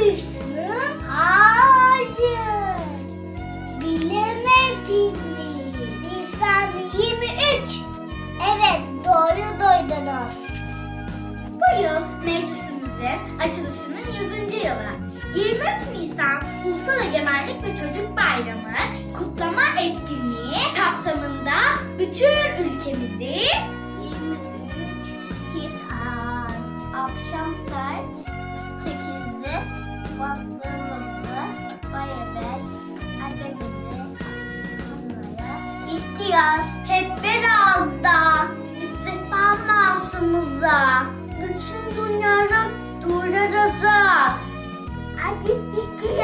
Paris mi? Hayır. Bilemedin mi? Nisan 23. Evet doğru duydunuz. Bu yıl meclisimizin açılışının 100. yılı. 23 Nisan Ulusal Egemenlik ve Çocuk Bayramı kutlama etkinliği kapsamında bütün ülkemizi baktığımızda gidiyoruz. Hep birazda istiklal masumumuza bütün dünyaya duyuracağız. Hadi bitirelim.